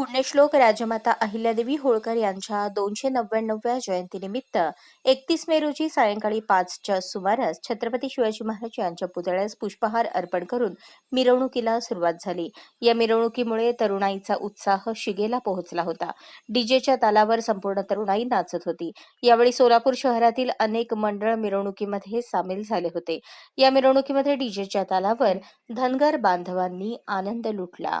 पुण्यश्लोक राजमाता अहिल्यादेवी होळकर यांच्या दोनशे नव्याण्णव्या जयंतीनिमित्त एकतीस मे रोजी सायंकाळी पाचच्या सुमारास छत्रपती शिवाजी महाराज यांच्या पुतळ्यास पुष्पहार अर्पण करून मिरवणुकीला सुरुवात झाली. या मिरवणुकीमुळे तरुणाईचा उत्साह शिगेला पोहोचला होता. डीजेच्या तालावर संपूर्ण तरुणाई नाचत होती. यावेळी सोलापूर शहरातील अनेक मंडळ मिरवणुकीमध्ये सामील झाले होते. या मिरवणुकीमध्ये डीजेच्या तालावर धनगर बांधवांनी आनंद लुटला.